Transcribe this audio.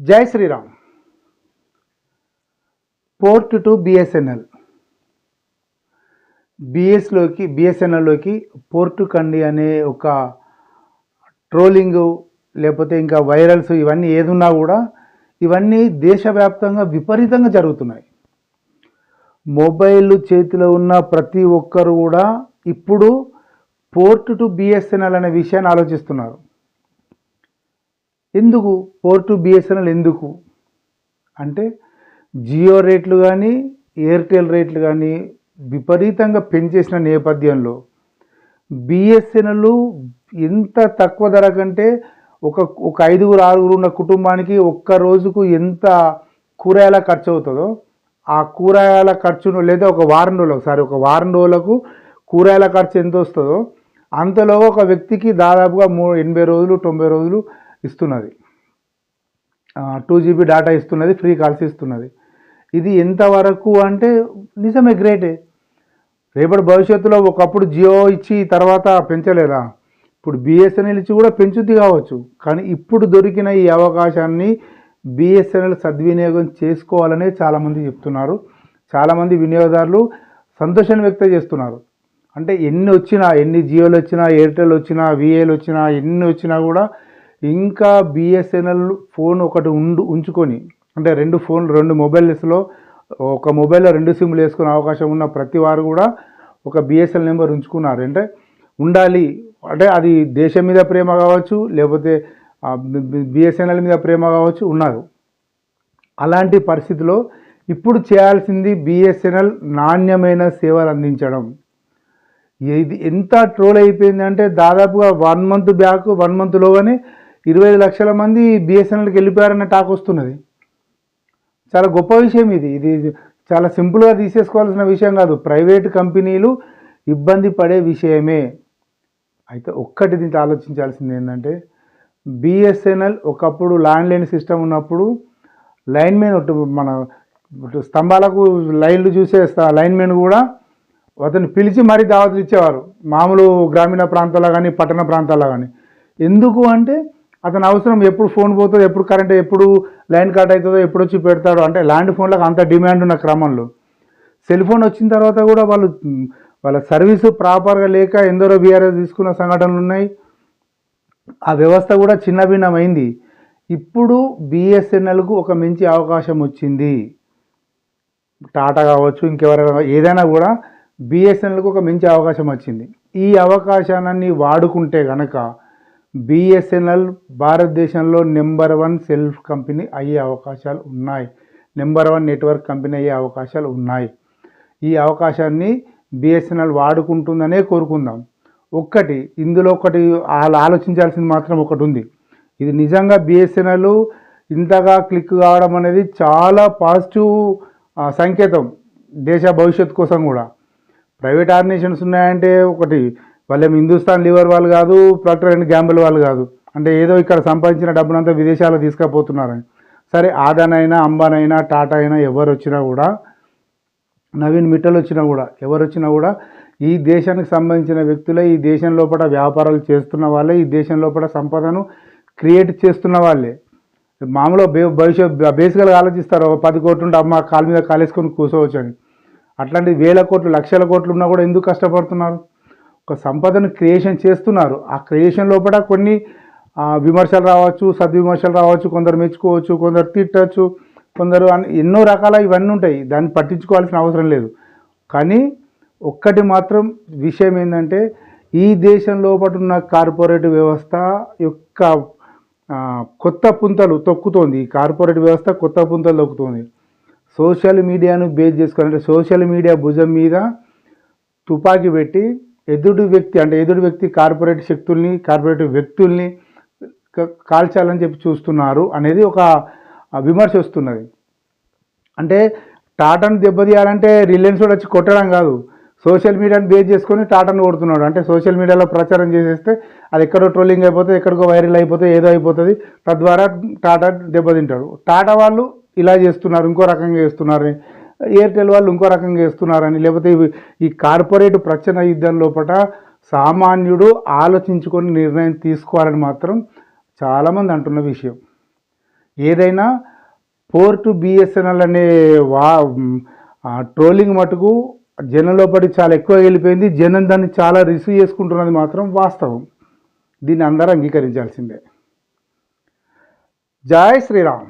జై Shriram. Port to BSNL బిఎస్లోకి బిఎస్ఎన్ఎల్లోకి పోర్టు కండి అనే ఒక ట్రోలింగ్ లేకపోతే ఇంకా వైరల్స్ ఇవన్నీ ఏదున్నా కూడా ఇవన్నీ దేశవ్యాప్తంగా విపరీతంగా జరుగుతున్నాయి. మొబైల్ చేతిలో ఉన్న ప్రతి ఒక్కరు కూడా ఇప్పుడు పోర్ట్ టు బిఎస్ఎన్ఎల్ అనే విషయాన్ని ఆలోచిస్తున్నారు. ఎందుకు? ఫోర్ టు బిఎస్ఎన్ఎల్ ఎందుకు? అంటే జియో రేట్లు కానీ ఎయిర్టెల్ రేట్లు కానీ విపరీతంగా పెంచేసిన నేపథ్యంలో బిఎస్ఎన్ఎల్ ఎంత తక్కువ ధర కంటే ఒక ఒక ఐదుగురు ఆరుగురు ఉన్న కుటుంబానికి ఒక్క రోజుకు ఎంత కూరగాయల ఖర్చు అవుతుందో ఆ కూరగాయల ఖర్చును లేదా ఒక వారం రోజులకు సారీ ఒక వారం రోజులకు కూరగాయల ఖర్చు ఎంత వస్తుందో అంతలో ఒక వ్యక్తికి దాదాపుగా మూ ఎనభై రోజులు తొంభై రోజులు ఇస్తున్నది. టూ జీబీ డేటా ఇస్తున్నది ఫ్రీ కాల్స్ ఇస్తున్నది. ఇది ఎంతవరకు అంటే నిజమే గ్రేటే రేపటి భవిష్యత్తులో ఒకప్పుడు జియో ఇచ్చి తర్వాత పెంచలేదా? ఇప్పుడు బిఎస్ఎన్ఎల్ ఇచ్చి కూడా పెంచుద్ది కావచ్చు. కానీ ఇప్పుడు దొరికిన ఈ అవకాశాన్ని బిఎస్ఎన్ఎల్ సద్వినియోగం చేసుకోవాలనే చాలామంది చెప్తున్నారు. చాలామంది వినియోగదారులు సంతోషాన్ని వ్యక్తం చేస్తున్నారు. అంటే ఎన్ని వచ్చినా ఎన్ని జియోలు వచ్చినా ఎయిర్టెల్ వచ్చినా విఏలు వచ్చినా ఎన్ని వచ్చినా కూడా ఇంకా బిఎస్ఎన్ఎల్ ఫోన్ ఒకటి ఉండు ఉంచుకొని అంటే రెండు ఫోన్ రెండు మొబైల్స్లో ఒక మొబైల్లో రెండు సిమ్లు వేసుకునే అవకాశం ఉన్న ప్రతి వారు కూడా ఒక బిఎస్ఎల్ నెంబర్ ఉంచుకున్నారు. అంటే ఉండాలి. అంటే అది దేశం మీద ప్రేమ కావచ్చు లేకపోతే బిఎస్ఎన్ఎల్ మీద ప్రేమ కావచ్చు ఉన్నారు. అలాంటి పరిస్థితిలో ఇప్పుడు చేయాల్సింది బిఎస్ఎన్ఎల్ నాణ్యమైన సేవలు అందించడం. ఇది ఎంత ట్రోల్ అయిపోయింది అంటే దాదాపుగా వన్ మంత్ బ్యాక్ వన్ మంత్లోగానే ఇరవై ఐదు లక్షల మంది బిఎస్ఎన్ఎల్కి వెళ్ళిపోయారన్న టాక్ వస్తున్నది. చాలా గొప్ప విషయం ఇది. ఇది చాలా సింపుల్గా తీసేసుకోవాల్సిన విషయం కాదు. ప్రైవేట్ కంపెనీలు ఇబ్బంది పడే విషయమే. అయితే ఒక్కటి దీంట్లో ఆలోచించాల్సింది ఏంటంటే బిఎస్ఎన్ఎల్ ఒకప్పుడు ల్యాండ్లైన్ సిస్టమ్ ఉన్నప్పుడు లైన్ మెయిన్ మన స్తంభాలకు లైన్లు చూసే లైన్ మెయిన్ కూడా అతను పిలిచి మరీ దావతులు ఇచ్చేవారు. మామూలు గ్రామీణ ప్రాంతాల్లో కానీ పట్టణ ప్రాంతాల్లో కానీ ఎందుకు అంటే అతను అవసరం ఎప్పుడు ఫోన్ పోతుందో ఎప్పుడు కరెంట్ ఎప్పుడు లైన్ కట్ అవుతుందో ఎప్పుడు వచ్చి పెడతాడో అంటే ల్యాండ్ ఫోన్లకు అంత డిమాండ్ ఉన్న క్రమంలో. సెల్ ఫోన్ వచ్చిన తర్వాత కూడా వాళ్ళు వాళ్ళ సర్వీసు ప్రాపర్గా లేక ఎందరో బీఆర్ఎస్ తీసుకున్న సంఘటనలు ఉన్నాయి. ఆ వ్యవస్థ కూడా చిన్న భిన్నమైంది ఇప్పుడు బిఎస్ఎన్ఎల్కు ఒక మంచి అవకాశం వచ్చింది. టాటా కావచ్చు ఇంకెవరైనా ఏదైనా కూడా బిఎస్ఎన్ఎల్కు ఒక మంచి అవకాశం వచ్చింది. ఈ అవకాశాన్ని వాడుకుంటే కనుక బిఎస్ఎన్ఎల్ భారతదేశంలో నెంబర్ వన్ సెల్ఫ్ కంపెనీ అయ్యే అవకాశాలు ఉన్నాయి. నెంబర్ వన్ నెట్వర్క్ కంపెనీ అయ్యే అవకాశాలు ఉన్నాయి. ఈ అవకాశాన్ని బిఎస్ఎన్ఎల్ వాడుకుంటుందనే కోరుకుందాం. ఒక్కటి ఇందులో ఒకటి వాళ్ళు ఆలోచించాల్సింది మాత్రం ఒకటి ఉంది. ఇది నిజంగా బిఎస్ఎన్ఎల్ ఇంతగా క్లిక్ కావడం అనేది చాలా పాజిటివ్ సంకేతం దేశ భవిష్యత్తు కోసం కూడా. ప్రైవేట్ ఆర్గనైజేషన్స్ ఉన్నాయంటే ఒకటి వాళ్ళేం హిందుస్థాన్ లివర్ వాళ్ళు కాదు ప్రాక్టర్ అండ్ గ్యాంబుల్ వాళ్ళు కాదు. అంటే ఏదో ఇక్కడ సంపాదించిన డబ్బునంతా విదేశాలకు తీసుకుపోతున్నారని. సరే ఆదానైనా అంబానైనా టాటా అయినా ఎవరు వచ్చినా కూడా నవీన్ మిట్టలు వచ్చినా కూడా ఎవరు వచ్చినా కూడా ఈ దేశానికి సంబంధించిన వ్యక్తులే ఈ దేశం లోపల వ్యాపారాలు చేస్తున్న వాళ్ళే ఈ దేశం లోపల సంపదను క్రియేట్ చేస్తున్న వాళ్ళే. మామూలుగా బే భవిష్యత్ బేసికల్గా ఆలోచిస్తారు ఒక పది కోట్లు ఉంటే అమ్మ కాలు మీద కాలేసుకొని కూర్చోవచ్చు అని అట్లాంటి వేల కోట్లు లక్షల కోట్లు ఉన్నా కూడా ఎందుకు కష్టపడుతున్నారు? ఒక సంపదను క్రియేషన్ చేస్తున్నారు. ఆ క్రియేషన్ లోపల కొన్ని విమర్శలు రావచ్చు సద్విమర్శలు రావచ్చు కొందరు మెచ్చుకోవచ్చు కొందరు తిట్టచ్చు కొందరు అన్- ఎన్నో రకాల ఇవన్నీ ఉంటాయి. దాన్ని పట్టించుకోవాల్సిన అవసరం లేదు. కానీ ఒక్కటి మాత్రం విషయం ఏంటంటే ఈ దేశం లోపల ఉన్న కార్పొరేట్ వ్యవస్థ యొక్క కొత్త పుంతలు తొక్కుతోంది. ఈ కార్పొరేట్ వ్యవస్థ కొత్త పుంతలు తొక్కుతోంది. సోషల్ మీడియాను బేస్ చేసుకోవాలంటే సోషల్ మీడియా భుజం మీద తుపాకీ పెట్టి ఎదుటి వ్యక్తి అంటే ఎదుటి వ్యక్తి కార్పొరేట్ శక్తుల్ని కార్పొరేట్ వ్యక్తుల్ని కాల్చాలని చెప్పి చూస్తున్నారు అనేది ఒక విమర్శ వస్తున్నది. అంటే టాటాను దెబ్బతీయాలంటే రిలయన్స్ కూడా వచ్చి కొట్టడం కాదు. సోషల్ మీడియాని బేస్ చేసుకొని టాటాను కొడుతున్నాడు. అంటే సోషల్ మీడియాలో ప్రచారం చేసేస్తే అది ఎక్కడో ట్రోలింగ్ అయిపోతే ఎక్కడికో వైరల్ అయిపోతే ఏదో అయిపోతుంది. తద్వారా టాటా దెబ్బతింటాడు. టాటా వాళ్ళు ఇలా చేస్తున్నారు ఇంకో రకంగా చేస్తున్నారు. ఎయిర్టెల్ వాళ్ళు ఇంకో రకంగా వేస్తున్నారని లేకపోతే ఈ కార్పొరేట్ ప్రచన యుద్ధం లోపల సామాన్యుడు ఆలోచించుకొని నిర్ణయం తీసుకోవాలని మాత్రం చాలామంది అంటున్న విషయం. ఏదైనా పోర్టు బిఎస్ఎన్ఎల్ అనే వా ట్రోలింగ్ మటుకు జనం లోపలి చాలా ఎక్కువ వెళ్ళిపోయింది జనం దాన్ని చాలా రిసీవ్ చేసుకుంటున్నది మాత్రం వాస్తవం. దీన్ని అందరూ అంగీకరించాల్సిందే. జై శ్రీరామ్.